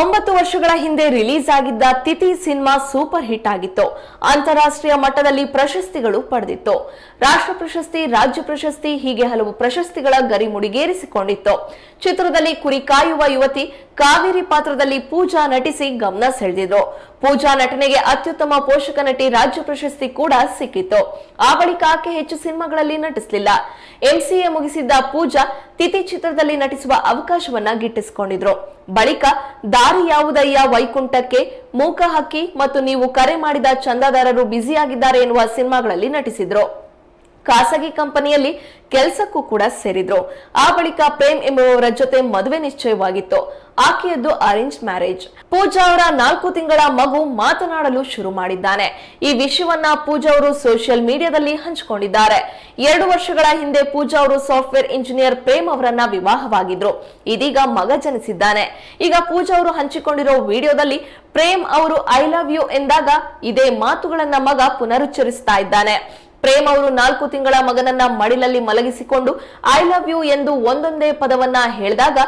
ಒಂಬತ್ತು ವರ್ಷಗಳ ಹಿಂದೆ ರಿಲೀಸ್ ಆಗಿದ್ದ ತಿಥಿ ಸಿನಿಮಾ ಸೂಪರ್ ಹಿಟ್ ಆಗಿತ್ತು. ಅಂತಾರಾಷ್ಟ್ರೀಯ ಮಟ್ಟದಲ್ಲಿ ಪ್ರಶಸ್ತಿಗಳು ಪಡೆದಿತ್ತು. ರಾಷ್ಟ್ರ ಪ್ರಶಸ್ತಿ, ರಾಜ್ಯ ಪ್ರಶಸ್ತಿ ಹೀಗೆ ಹಲವು ಪ್ರಶಸ್ತಿಗಳ ಗರಿ ಮುಡಿಗೇರಿಸಿಕೊಂಡಿತ್ತು ಚಿತ್ರದಲ್ಲಿ ಕುರಿ ಕಾಯುವ ಯುವತಿ ಕಾವೇರಿ ಪಾತ್ರದಲ್ಲಿ ಪೂಜಾ ನಟಿಸಿ ಗಮನ ಸೆಳೆದಿದ್ರು ಪೂಜಾ ನಟನೆಗೆ ಅತ್ಯುತ್ತಮ ಪೋಷಕ ನಟಿ ರಾಜ್ಯ ಪ್ರಶಸ್ತಿ ಕೂಡ ಸಿಕ್ಕಿತ್ತು. ಆ ಬಳಿಕ ಆಕೆ ಹೆಚ್ಚು ಸಿನಿಮಾಗಳಲ್ಲಿ ನಟಿಸಲಿಲ್ಲ. ಎಂಸಿಎ ಮುಗಿಸಿದ್ದ ಪೂಜಾ ತಿಥಿ ಚಿತ್ರದಲ್ಲಿ ನಟಿಸುವ ಅವಕಾಶವನ್ನ ಗಿಟ್ಟಿಸಿಕೊಂಡಿದ್ರು. ಬಳಿಕ ದಾರಿ ಯಾವುದಯ್ಯ ವೈಕುಂಠಕ್ಕೆ ಮೂಕ ಹಕ್ಕಿ ಮತ್ತು ನೀವು ಕರೆ ಮಾಡಿದ ಚಂದಾದಾರರು ಬ್ಯುಸಿಯಾಗಿದ್ದಾರೆ ಎನ್ನುವ ಸಿನಿಮಾಗಳಲ್ಲಿ ನಟಿಸಿದ್ರು. ಖಾಸಗಿ ಕಂಪನಿಯಲ್ಲಿ ಕೆಲಸಕ್ಕೂ ಕೂಡ ಸೇರಿದ್ರು. ಆ ಬಳಿಕ ಪ್ರೇಮ್ ಎಂಬುವವರ ಜೊತೆ ಮದುವೆ ನಿಶ್ಚಯವಾಗಿತ್ತು. ಆಕೆಯದ್ದು ಅರೇಂಜ್ ಮ್ಯಾರೇಜ್ ಪೂಜಾ ಅವರ ನಾಲ್ಕು ತಿಂಗಳ ಮಗು ಮಾತನಾಡಲು ಶುರು ಮಾಡಿದ್ದಾನೆ. ಈ ವಿಷಯವನ್ನ ಪೂಜಾ ಅವರು ಸೋಷಿಯಲ್ ಮೀಡಿಯಾದಲ್ಲಿ ಹಂಚಿಕೊಂಡಿದ್ದಾರೆ. ಎರಡು ವರ್ಷಗಳ ಹಿಂದೆ ಪೂಜಾ ಅವರು ಸಾಫ್ಟ್ವೇರ್ ಇಂಜಿನಿಯರ್ ಪ್ರೇಮ್ ಅವರನ್ನ ವಿವಾಹವಾಗಿದ್ರು. ಇದೀಗ ಮಗ ಜನಿಸಿದ್ದಾನೆ. ಈಗ ಪೂಜಾ ಅವರು ಹಂಚಿಕೊಂಡಿರೋ ವಿಡಿಯೋದಲ್ಲಿ ಪ್ರೇಮ್ ಅವರು ಐ ಲವ್ ಯು ಎಂದಾಗ ಇದೇ ಮಾತುಗಳನ್ನ ಮಗ ಪುನರುಚ್ಚರಿಸ್ತಾ ಇದ್ದಾನೆ. ಪ್ರೇಮ್ ಅವರು ನಾಲ್ಕು ತಿಂಗಳ ಮಗನನ್ನ ಮಡಿಲಲ್ಲಿ ಮಲಗಿಸಿಕೊಂಡು ಐ ಲವ್ ಯು ಎಂದು ಒಂದೊಂದೇ ಪದವನ್ನ ಹೇಳಿದಾಗ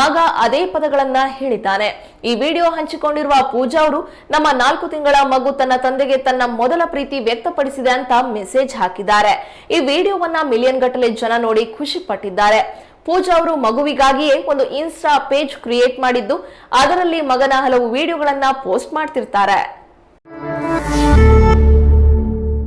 ಮಗ ಅದೇ ಪದಗಳನ್ನ ಹೇಳಿದ್ದಾನೆ. ಈ ವಿಡಿಯೋ ಹಂಚಿಕೊಂಡಿರುವ ಪೂಜಾ ಅವರು, ನಮ್ಮ ನಾಲ್ಕು ತಿಂಗಳ ಮಗು ತನ್ನ ತಂದೆಗೆ ತನ್ನ ಮೊದಲ ಪ್ರೀತಿ ವ್ಯಕ್ತಪಡಿಸಿದೆ ಅಂತ ಮೆಸೇಜ್ ಹಾಕಿದ್ದಾರೆ. ಈ ವಿಡಿಯೋವನ್ನ ಮಿಲಿಯನ್ ಗಟ್ಟಲೆ ಜನ ನೋಡಿ ಖುಷಿ ಪಟ್ಟಿದ್ದಾರೆ. ಪೂಜಾ ಅವರು ಮಗುವಿಗಾಗಿಯೇ ಒಂದು ಇನ್ಸ್ಟಾ ಪೇಜ್ ಕ್ರಿಯೇಟ್ ಮಾಡಿದ್ದು, ಅದರಲ್ಲಿ ಮಗನ ಹಲವು ವಿಡಿಯೋಗಳನ್ನ ಪೋಸ್ಟ್ ಮಾಡ್ತಿರ್ತಾರೆ.